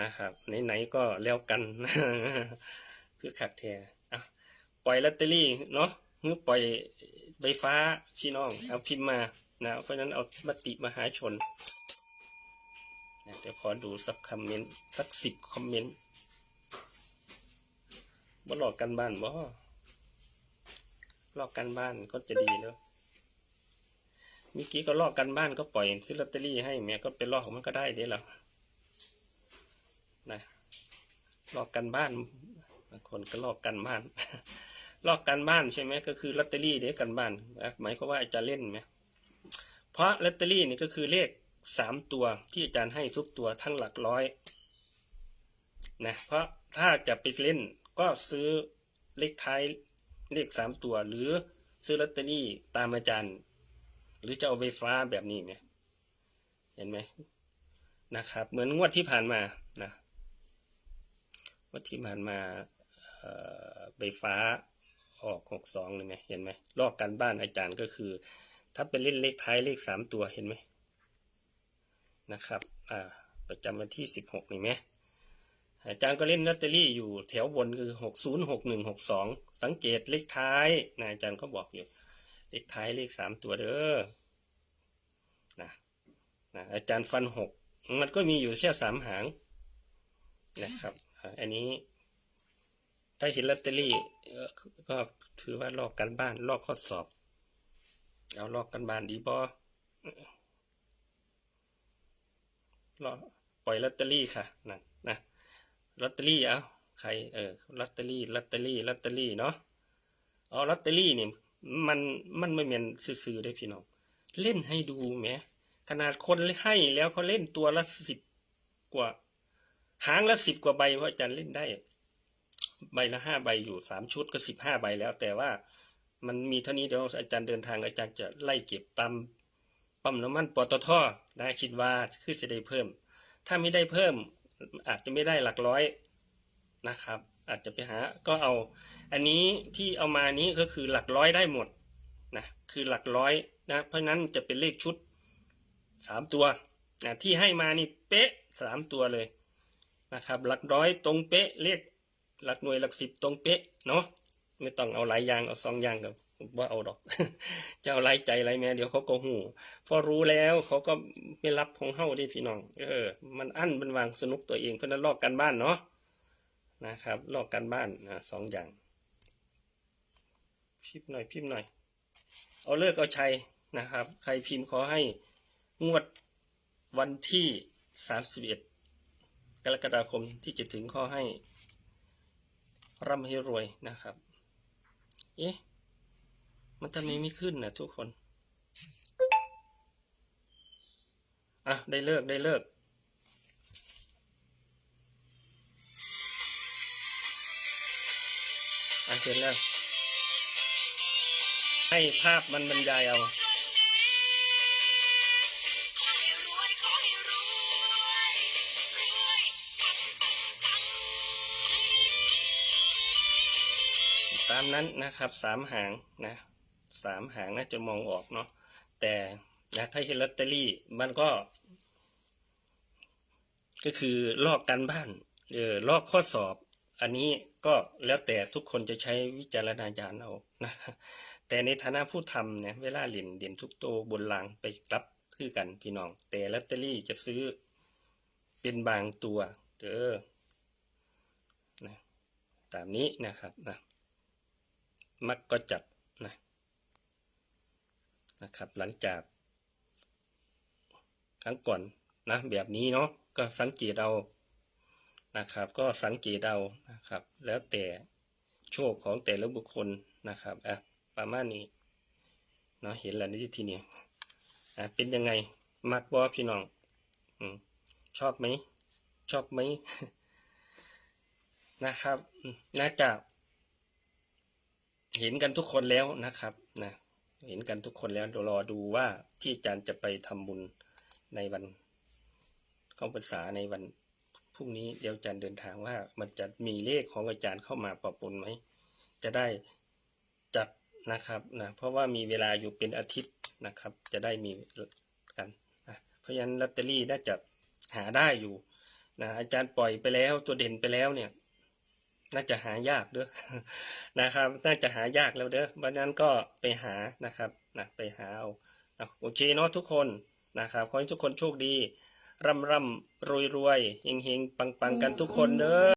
นะครับไหนๆก็แล้วกันคือขักแท้อะปล่อยลอตเตอรี่เนาะหรือปล่อยไฟฟ้าพี่น้อง เอาพิมพ์มานะเพราะนั้นเอามติมหาชนเดี๋ยวขอดูสักคอมเมนต์สักสิบคอมเมนต์บ่หลอกกันบ้านบ่หลอกกันบ้านก็จะดีเนาะเมื่อกี้ก็ลอกกันบ้านก็ปล่อยซื้อลอตเตอรี่ให้แม่ก็ไปลอกของมันก็ได้เด้หรอ นะลอกกันบ้านบางคนก็ลอกกันบ้าน ลอกกันบ้านใช่ไหมก็คือลอตเตอรี่เด้กันบ้านหมายความว่าจะเล่นไหมเพราะลอตเตอรี่นี่ก็คือเลขสามตัวที่อาจารย์ให้ทุกตัวทั้งหลักร้อยนะเพราะถ้าจะไปเล่นก็ซื้อเลขท้ายเลขสามตัว หรือซื้อลอตเตอรี่ตามอาจารย์ หรือจะเอาไฟฟ้าแบบนี้ไหมเห็นไหมนะครับ เหมือนงวดที่ผ่านมานะ วดที่ผ่านมาไฟฟ้าออกหกสองเลยไหมเห็นไหมลอกกันบ้านอาจารย์ก็คือ ถ้าเป็นเล่นเลขท้ายเลขสามตัวเห็นไหมนะครับอ่าประจำวันที่สิบหกนี่ไหมอาจารย์ก็เล่นลอตเตอรี่อยู่แถวบนคือหกศูนย์หกหนึ่งหกสองสังเกตเลขท้ายนะอาจารย์ก็บอกอยู่ เลขท้ายเลขสามตัวเด้อนะนะอาจารย์ฟันหกมันก็มีอยู่แค่สามหางนะครับ อันนี้ ถ้าเห็นลอตเตอรี่ก็ถือว่าลอกกันบ้านลอกข้อสอบ เอาลอกกันบ้านดีบอลอกปล่อยลอตเตอรี่ค่ะนั่นนะลอตเตอรี่เอาใครเออลอตเตอรี่ลอตเตอรี่ลอตเตอรี่เนาะเอาลอตเตอรี่นี่มันมันไม่เหมือนซื่อได้พี่น้องเล่นให้ดูแหมขนาดคนให้แล้วเขาเล่นตัวละสิบกว่า หางละสิบกว่าใบเพราะอาจารย์เล่นได้ ใบละห้าใบอยู่สามชุดก็สิบห้าใบแล้ว แต่ว่ามันมีเท่านี้เดี๋ยวอาจารย์เดินทางอาจารย์จะไล่เก็บตามปั๊มน้ำมันปตทนะคิดว่าคือจะได้เพิ่ม ถ้าไม่ได้เพิ่มอาจจะไม่ได้หลักร้อยนะครับ อาจจะไปหาก็เอา อันนี้ที่เอามานี้ก็คือหลักร้อยได้หมดนะคือหลักร้อยนะเพราะฉะนั้นจะเป็นเลขชุดสามตัวนะที่ให้มานี่เป๊ะสามตัวเลย นะครับ หลักร้อยตรงเป๊ะเลขหลักหน่วยหลักสิบตรงเป๊ะเนาะไม่ต้องเอาหลายอย่างเอาสองอย่างกับว่าเอาดอก จะเอาหลายใจหลายแม่เดี๋ยวเขาก็หูพอรู้แล้วเขาก็ไม่รับของเฮ้าดิพี่น้อง เออ มันอั้นมันวางสนุกตัวเองเพราะฉะนั้นลอกกันบ้านเนาะนะครับ ลอกกันบ้านนะสองอย่าง พิมพ์หน่อยพิมพ์หน่อย เอาเลิกเอาชัยนะครับ ใครพิมพ์ขอให้งวดวันที่สามสิบเอ็ด กรกฎาคมที่จะถึงข้อให้ร่ำให้รวยนะครับ เอ๊ะ มันทำไมไม่ขึ้นนะทุกคน อะ ได้เลิกได้เลิก อะเสร็จแล้วให้ภาพมันบรรยายเอา ตามนั้นนะครับสามหางนะสามหางน่าจะมองออกเนาะแต่นะถ้าเห็นลอตเตอรี่มันก็ ก็คือลอกกันบ้านเออลอกข้อสอบ อันนี้ก็แล้วแต่ทุกคนจะใช้วิจารณญาณเอานะแต่ในฐานะผู้ทำเนี่ยเวลาเหรียญเหรียญทุกโตวบนรางไปกลับคือกันพี่น้อง แต่ลอตเตอรี่จะซื้อเป็นบางตัวเด้อนะตามนี้นะครับนะ มักก็จัดนะนะครับ หลังจาก ครั้งก่อนนะแบบนี้เนาะก็สังเกตเอานะครับ ก็สังเกตเอานะครับ แล้วแต่โชคของแต่ละบุคคลนะครับอะประมาณนี้เนาะเห็นแล้วในที่นี้อะเป็นยังไงมักบอพี่น้องอชอบไหมชอบไหมนะครับน่าจะ เห็นกันทุกคนแล้วนะครับนะเห็นกันทุกคนแล้วเดี๋ยวรอดูว่าที่อาจารย์จะไปทำบุญในวันเข้าพรรษาในวันพรุ่งนี้เดี๋ยวอาจารย์เดินทางว่ามันจะมีเลขของอาจารย์เข้ามาปะปนไหมจะได้จัดนะครับนะเพราะว่ามีเวลาอยู่เป็นอาทิตย์นะครับ จะได้มีกันนะเพราะฉะนั้นลอตเตอรี่น่าจะหาได้อยู่นะอาจารย์ปล่อยไปแล้วตัวเด่นไปแล้วเนี่ย น่าจะหายากเด้อนะครับ น่าจะหายากแล้วเด้อวันนั้นก็ไปหานะครับนะไปหาเอาโอเคเนาะทุกคนนะครับขอให้ทุกคนโชคดีร่ำร่ำรวยรวยเฮงเฮงปังปังกันทุกคนเด้อ